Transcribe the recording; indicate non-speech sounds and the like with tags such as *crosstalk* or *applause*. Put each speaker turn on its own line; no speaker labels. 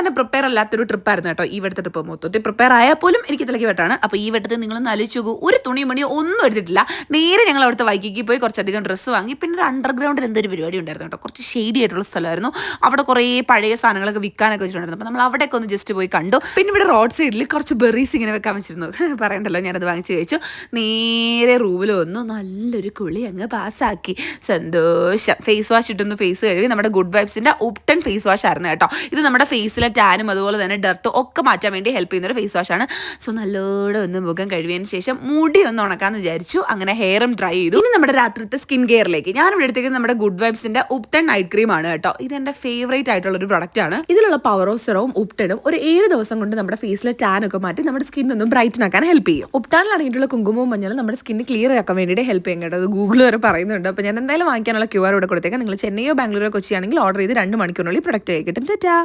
തന്നെ പ്രിപ്പയർ അല്ലാത്തൊരു ട്രിപ്പായിരുന്നു കേട്ടോ ഈ വട്ടത്തെ ട്രിപ്പ് മൊത്തത്തിൽ പ്രിപ്പയർ ആയാൽ പോലും എനിക്ക് ഇതിലേക്ക് വെട്ടാണ്. അപ്പോൾ ഈ വട്ടത്തിൽ നിങ്ങൾ നലിച്ചു ഒരു തുണി മണിയോ ഒന്നും എടുത്തിട്ടില്ല. നേരെ ഞങ്ങൾ അവിടുത്തെ വൈക്കിക്ക് പോയി കുറച്ചധികം ഡ്രസ്സ് വാങ്ങി. പിന്നെ ഒരു അണ്ടർഗ്രൗണ്ടിൽ എന്തൊരു പരിപാടി ഉണ്ടായിരുന്നു കേട്ടോ. കുറച്ച് ഷെയ്ഡി ആയിട്ടുള്ള സ്ഥലമായിരുന്നു. അവിടെ കുറേ പഴയ സാധനങ്ങളൊക്കെ വിൽക്കാനൊക്കെ വെച്ചിട്ടുണ്ടായിരുന്നു. അപ്പോൾ നമ്മൾ അവിടെയൊക്കെ ഒന്ന് ജസ്റ്റ് പോയി കണ്ടു. പിന്നെ ഇവിടെ റോഡ് സൈഡിൽ കുറച്ച് ബെറീസ് ഇങ്ങനെ വെക്കാൻ വെച്ചിരുന്നു. *laughs* പറയണ്ടല്ലോ ഞാനത് വാങ്ങിച്ച് കഴിച്ചു. നേരെ റൂമിൽ വന്നു. നല്ലൊരു കുളി അങ്ങ് പാസ്സാക്കി സന്തോഷം. ഫേസ് വാഷ് ഇട്ടൊന്ന് ഫേസ് കഴുകി. നമ്മുടെ ഗുഡ് വൈബ്സിന്റെ ഒപ്റ്റൺ ഫേസ് വാഷ് ആയിരുന്നു കേട്ടോ. ഇത് നമ്മുടെ ഫേസിലെ ടാനും അതുപോലെ തന്നെ ഡർട്ടും ഒക്കെ മാറ്റാൻ വേണ്ടി ഹെൽപ്പ് ചെയ്യുന്നൊരു ഫേസ് വാഷാണ് സോ നല്ലോണം ഒന്ന് മുഖം കഴുകിയതിന് ശേഷം മുടി ഒന്ന് ഉണക്കാന്ന് വിചാരിച്ചു. അങ്ങനെ ഹെയറും ഡ്രൈ ചെയ്തു. ഇനി നമ്മുടെ രാത്രിത്തെ സ്കിൻ കെയറിലേക്ക് ഞാൻ ഇവിടെ എടുത്തേക്ക് നമ്മുടെ ഗുഡ് വൈബ്സിന്റെ ഉപ്ടൺ നൈറ്റ് ക്രീം ആണ് കേട്ടോ. ഇത് എന്റെ ഫേവറേറ്റ് ആയിട്ടുള്ള ഒരു പ്രൊഡക്റ്റ് ആണ്. ഇതിലുള്ള പവറോ സെറവും ഉപ്ടണും ഒരു ഏഴ് ദിവസം കൊണ്ട് നമ്മുടെ ഫേസിലെ ടാൻ ഒക്കെ മാറ്റി നമ്മുടെ സ്കിൻ ഒന്നും ബ്രൈറ്റൻ ആക്കാൻ ഹെൽപ്പ് ചെയ്യും. ഉപ്ടാനിൽ അടങ്ങിയിട്ടുള്ള കുങ്കുമവും മഞ്ഞളും നമ്മുടെ സ്കിൻ ക്ലിയർ ആക്കാൻ വേണ്ടിയിട്ട് ഹെൽപ്പ് ചെയ്യും കേട്ടോ. അത് ഗൂഗിൾ വരെ പറയുന്നുണ്ട്. അപ്പോൾ ഞാൻ എന്തായാലും വാങ്ങിക്കാനുള്ള ക്യൂ ആർ ഇവിടെ കൊടുത്തേക്കാം. നിങ്ങൾ ചെന്നൈയോ ബാംഗ്ലൂരോ കൊച്ചിയാണെങ്കിൽ ഓർഡർ ചെയ്ത് രണ്ട് മണിക്കൂറിനുള്ളിൽ പ്രൊഡക്റ്റ് കിട്ടും. തെറ്റാ